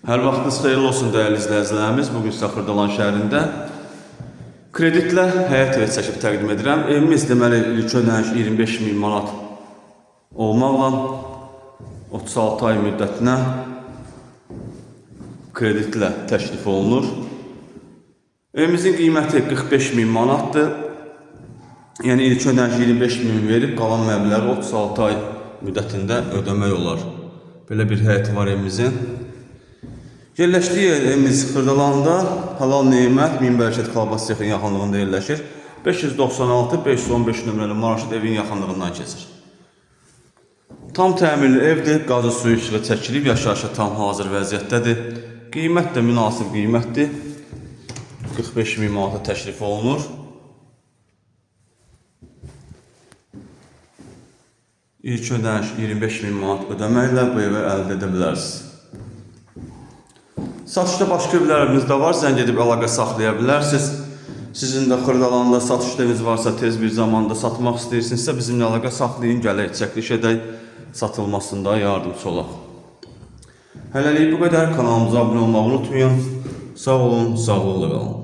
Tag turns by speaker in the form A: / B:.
A: Hər vaxtınız xeyirli olsun dəyərli izləyicilərimiz. Bu gün Saxırdalan şəhərində kreditlə həyat evi çəkib təqdim edirəm. Evimiz deməli ilk ödəniş 25 min manat olmaqla 36 ay müddətinə kreditlə təklif olunur. Evimizin qiyməti 45 min manatdır. Yəni ilk ödəniş 25 min verib qalan məbləği 36 ay müddətində ödəmək olar. Belə bir həyəti var evimizin. Yerləşdiyi yer evimiz Xırdalanda Halal Nemət Minbərşət Kalbas Sexin yaxınlığında yerləşir. 596-515 nömrəli marşrut evin yaxınlığından keçir. Tam təmirli evdir, qazı suyu işığı çəkilib, yaşayışa tam hazır vəziyyətdədir. Qiymət də münasib qiymətdir. 45 min manata təklif olunur. İlk ödəniş 25 min manat ödəməklə bu evi əldə edə bilərsiniz. Satışda başqa evlərimiz də var. Zəng edib əlaqə saxlaya bilərsiniz. Sizin də Xırdalanda satış varsa, tez bir zamanda satmaq istəyirsinizsə bizimlə əlaqə saxlayın, gələk çəkiliş edək, satılmasında yardımçı olaq. Hələlik bu qədər. Kanalımıza abunə olmağı unutmayın. Sağ olun, sağlıqla qalın.